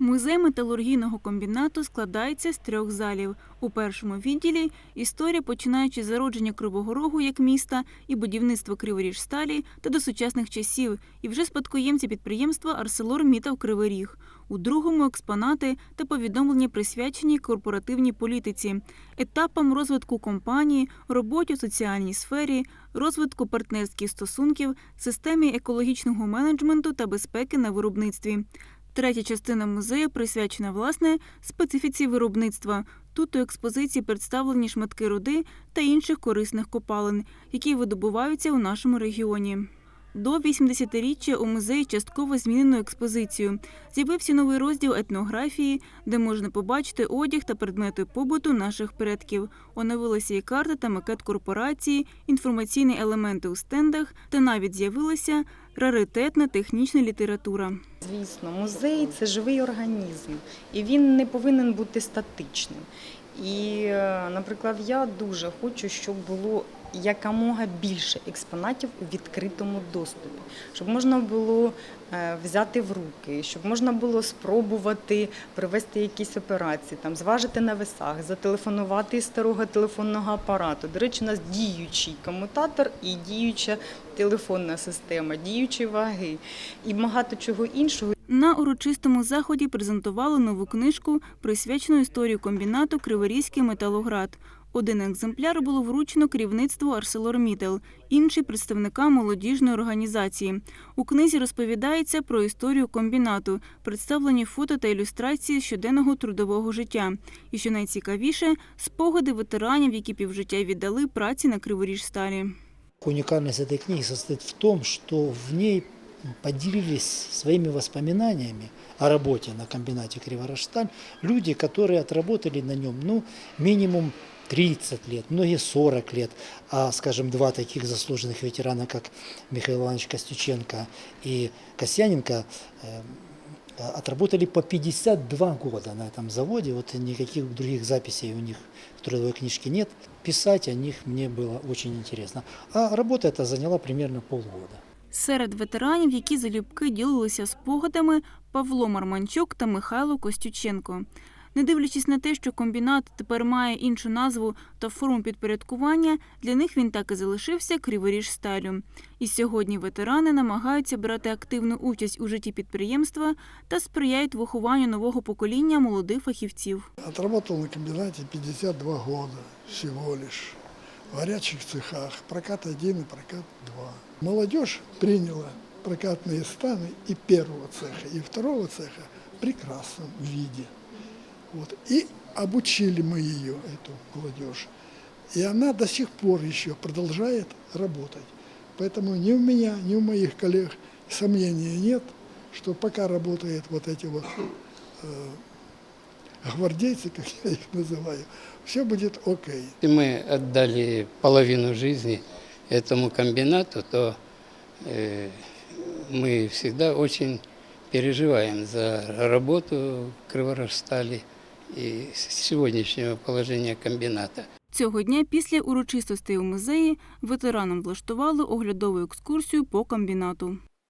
Музей металургійного комбінату складається з трьох залів. У першому відділі історія, починаючи з зародження Кривого Рогу як міста і будівництво Криворіжсталі та до сучасних часів, і вже спадкоємці підприємства Арселор Мітав Кривий Ріг. У другому експонати та повідомлення присвячені корпоративній політиці, етапам розвитку компанії, роботі у соціальній сфері, розвитку партнерських стосунків, системі екологічного менеджменту та безпеки на виробництві. Третя частина музею присвячена власне специфіці виробництва. Тут у експозиції представлені шматки руди та інших корисних копалин, які видобуваються у нашому регіоні. До 80-річчя у музеї частково змінено експозицію. З'явився новий розділ етнографії, де можна побачити одяг та предмети побуту наших предків. Оновилася і карта та макет корпорації, інформаційні елементи у стендах, та навіть з'явилася раритетна технічна література. Звісно, музей це живий організм, і він не повинен бути статичним. І, е, наприклад, я дуже хочу, щоб було якомога більше експонатів у відкритому доступі, щоб можна було е, взяти в руки, щоб можна було спробувати провести якісь операції, там зважити на весах, зателефонувати із старого телефонного апарату. До речі, у нас діючий комутатор і діюча телефонна система, діючі ваги і багато чого іншого. На урочистому заході презентували нову книжку, присвячену історії комбінату Криворізький металоград. Один екземпляр було вручено керівництву ArcelorMittal, інший представникам молодіжної організації. У книзі розповідається про історію комбінату, представлені фото та ілюстрації щоденного трудового життя. І що найцікавіше, спогади ветеранів, які півжиття віддали праці на Криворіжсталі. Уникальность этой книги состоит в том, что в ней поделились своими воспоминаниями о работе на комбинате Криворожсталь люди, которые отработали на нем ну, минимум 30 лет, многие 40 лет. А, скажем, два таких заслуженных ветерана, как Михаил Иванович Костюченко и Касьяненко, э, отработали по 52 года на этом заводе. Вот никаких других записей у них в трудовой книжке нет. Писать о них мне было очень интересно. А работа эта заняла примерно полгода. Серед ветеранів, які залюбки ділилися спогадами, Павло Марманчук та Михайло Костюченко. Не дивлячись на те, що комбінат тепер має іншу назву та форму підпорядкування, для них він так і залишився Криворіжсталю. І сьогодні ветерани намагаються брати активну участь у житті підприємства та сприяють вихованню нового покоління молодих фахівців. Отработал на комбинате 52 года всего лишь. В горячих цехах. Прокат 1 и прокат 2. Молодежь приняла прокатные станы и первого цеха, и второго цеха в прекрасном виде. Вот. И обучили мы ее, эту молодежь. И она до сих пор еще продолжает работать. Поэтому ни у меня, ни у моих коллег сомнений нет, что пока работают вот эти вот э, гвардейцы, как я их называю, все будет окей. Если мы отдали половину жизни этому комбинату, то э, мы всегда очень переживаем за работу Криворожстали и сегодняшнего положения комбината. Цього дня після урочистостей у музеї ветеранам влаштували оглядову екскурсію по комбінату.